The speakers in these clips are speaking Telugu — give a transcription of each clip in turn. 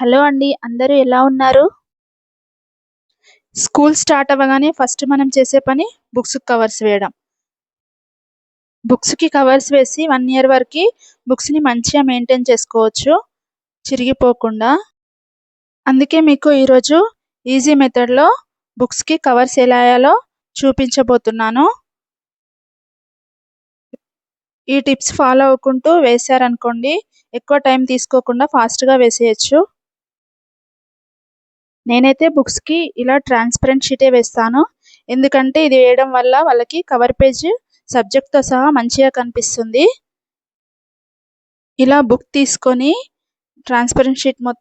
హలో అండి అందరూ ఎలా ఉన్నారు? స్కూల్ స్టార్ట్ అవ్వగానే ఫస్ట్ మనం చేసే పని బుక్స్ కవర్స్ వేయడం. బుక్స్కి కవర్స్ వేసి వన్ ఇయర్ వరకు బుక్స్ని మంచిగా మెయింటైన్ చేసుకోవచ్చు చిరిగిపోకుండా. అందుకే మీకు ఈరోజు ఈజీ మెథడ్లో బుక్స్కి కవర్స్ ఎలా వేయాలో చూపించబోతున్నాను. ఈ టిప్స్ ఫాలో అవ్వకుంటూ వేశారనుకోండి ఎక్కువ టైం తీసుకోకుండా ఫాస్ట్గా వేసేయచ్చు. నేనైతే బుక్స్కి ఇలా ట్రాన్స్పరెంట్ షీటే వేస్తాను. ఎందుకంటే ఇది వేయడం వల్ల వాళ్ళకి కవర్ పేజ్ సబ్జెక్ట్తో సహా మంచిగా కనిపిస్తుంది. ఇలా బుక్ తీసుకొని ట్రాన్స్పరెంట్ షీట్ మొ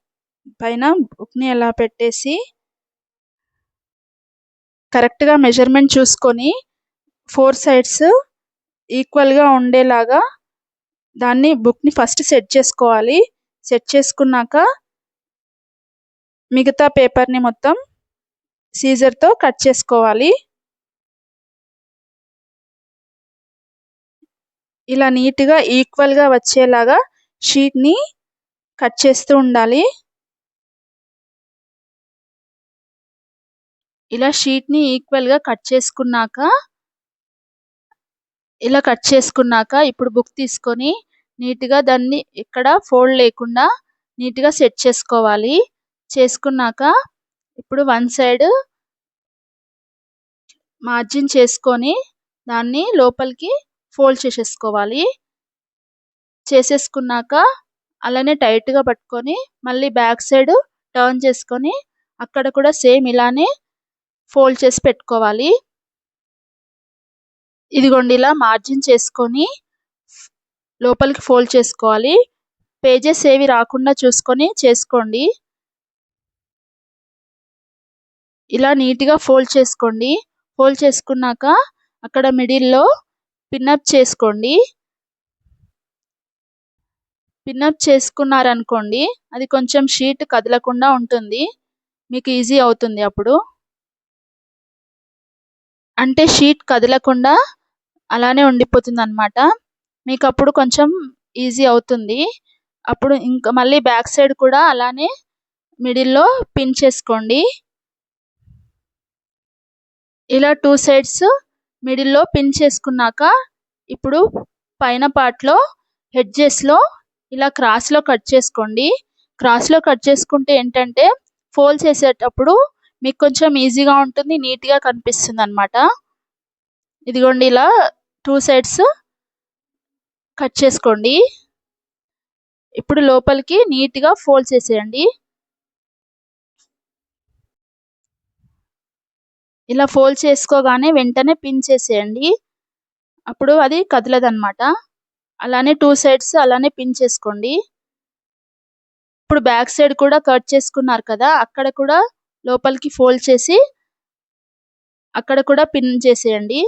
పైన బుక్ని ఎలా పెట్టేసి కరెక్ట్గా మెజర్మెంట్ చూసుకొని ఫోర్ సైడ్స్ ఈక్వల్గా ఉండేలాగా దాన్ని బుక్ని ఫస్ట్ సెట్ చేసుకోవాలి. సెట్ చేసుకున్నాక మిగతా పేపర్ని మొత్తం సీజర్తో కట్ చేసుకోవాలి. ఇలా నీట్గా ఈక్వల్గా వచ్చేలాగా షీట్ని కట్ చేస్తూ ఉండాలి. ఇలా షీట్ని ఈక్వల్గా కట్ చేసుకున్నాక ఇలా కట్ చేసుకున్నాక ఇప్పుడు బుక్ తీసుకొని నీట్గా దాన్ని ఎక్కడ ఫోల్డ్ లేకుండా నీట్గా సెట్ చేసుకోవాలి. చేసుకున్నాక ఇప్పుడు వన్ సైడ్ మార్జిన్ చేసుకొని దాన్ని లోపలికి ఫోల్డ్ చేసేసుకోవాలి. చేసేసుకున్నాక అలానే టైట్గా పట్టుకొని మళ్ళీ బ్యాక్ సైడ్ టర్న్ చేసుకొని అక్కడ కూడా సేమ్ ఇలానే ఫోల్డ్ చేసి పెట్టుకోవాలి. ఇదిగోండి ఇలా మార్జిన్ చేసుకొని లోపలికి ఫోల్డ్ చేసుకోవాలి. పేజెస్ ఏవి రాకుండా చూసుకొని చేసుకోండి. ఇలా నీట్గా ఫోల్డ్ చేసుకోండి. ఫోల్డ్ చేసుకున్నాక అక్కడ మిడిల్లో పిన్అప్ చేసుకోండి. పిన్అప్ చేసుకున్నారనుకోండి అది కొంచెం షీట్ కదలకుండా ఉంటుంది. మీకు ఈజీ అవుతుంది అప్పుడు. అంటే షీట్ కదలకుండా అలానే ఉండిపోతుంది అనమాట మీకు అప్పుడు కొంచెం ఈజీ అవుతుంది. అప్పుడు ఇంకా మళ్ళీ బ్యాక్ సైడ్ కూడా అలానే మిడిల్లో పిన్ చేసుకోండి. ఇలా టూ సైడ్స్ మిడిల్లో పిన్ చేసుకున్నాక ఇప్పుడు పైన పార్ట్లో హెడ్జెస్లో ఇలా క్రాస్లో కట్ చేసుకోండి. క్రాస్లో కట్ చేసుకుంటే ఏంటంటే ఫోల్డ్ చేసేటప్పుడు మీకు కొంచెం ఈజీగా ఉంటుంది నీట్గా కనిపిస్తుంది అనమాట ఇదిగోండి ఇలా టూ సైడ్స్ కట్ చేసుకోండి. ఇప్పుడు లోపలికి నీట్గా ఫోల్డ్ చేసేయండి. ఇలా ఫోల్డ్ చేసుకోగానే వెంటనే పిన్ చేసేయండి. అప్పుడు అది కదలదన్నమాట. అలానే టూ సైడ్స్ అలానే పిన్ చేసుకోండి. ఇప్పుడు బ్యాక్ సైడ్ కూడా కట్ చేసుకున్నారు కదా అక్కడ కూడా లోపలికి ఫోల్డ్ చేసి అక్కడ కూడా పిన్ చేసేయండి.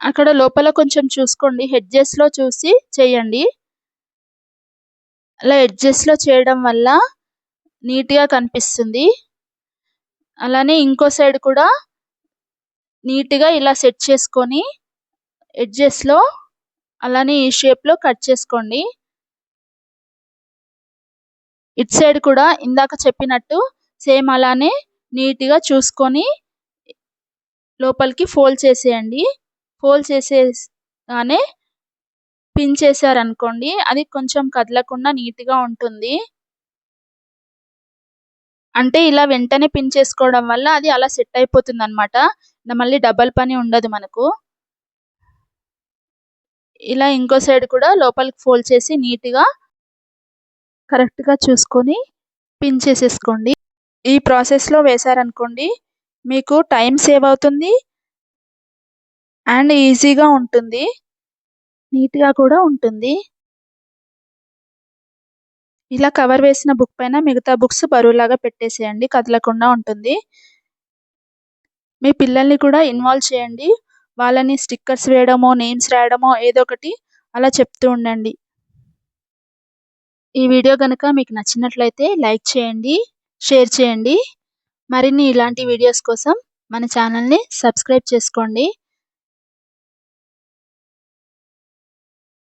అక్కడ లోపల కొంచెం చూసుకోండి హెడ్జెస్లో చూసి చేయండి. అలా హెడ్జెస్లో చేయడం వల్ల నీట్గా కనిపిస్తుంది. అలానే ఇంకో సైడ్ కూడా నీట్గా ఇలా సెట్ చేసుకొని ఎడ్జెస్లో అలానే ఈ షేప్లో కట్ చేసుకోండి. ఇట్ సైడ్ కూడా ఇందాక చెప్పినట్టు సేమ్ అలానే నీట్గా చూసుకొని లోపలికి ఫోల్డ్ చేసేయండి. ఫోల్డ్ చేసేగానే పిన్ చేశారనుకోండి అది కొంచెం కదలకుండా నీట్గా ఉంటుంది. అంటే ఇలా వెంటనే పిన్ చేసుకోవడం వల్ల అది అలా సెట్ అయిపోతుంది అనమాట మళ్ళీ డబల్ పని ఉండదు మనకు. ఇలా ఇంకో సైడ్ కూడా లోపలికి ఫోల్డ్ చేసి నీట్గా కరెక్ట్గా చూసుకొని పిన్ చేసేసుకోండి. ఈ ప్రాసెస్లో వేశారనుకోండి మీకు టైం సేవ్ అవుతుంది అండ్ ఈజీగా ఉంటుంది. నీట్గా కూడా ఉంటుంది. ఇలా కవర్ వేసిన బుక్ పైన మిగతా బుక్స్ బరువులాగా పెట్టేసేయండి. కదలకుండా ఉంటుంది. మీ పిల్లల్ని కూడా ఇన్వాల్వ్ చేయండి. వాళ్ళని స్టిక్కర్స్ వేయడమో నేమ్స్ రాయడమో ఏదో ఒకటి అలా చెప్తూ ఉండండి. ఈ వీడియో కనుక మీకు నచ్చినట్లయితే లైక్ చేయండి షేర్ చేయండి. మరిన్ని ఇలాంటి వీడియోస్ కోసం మన ఛానల్ని సబ్స్క్రైబ్ చేసుకోండి.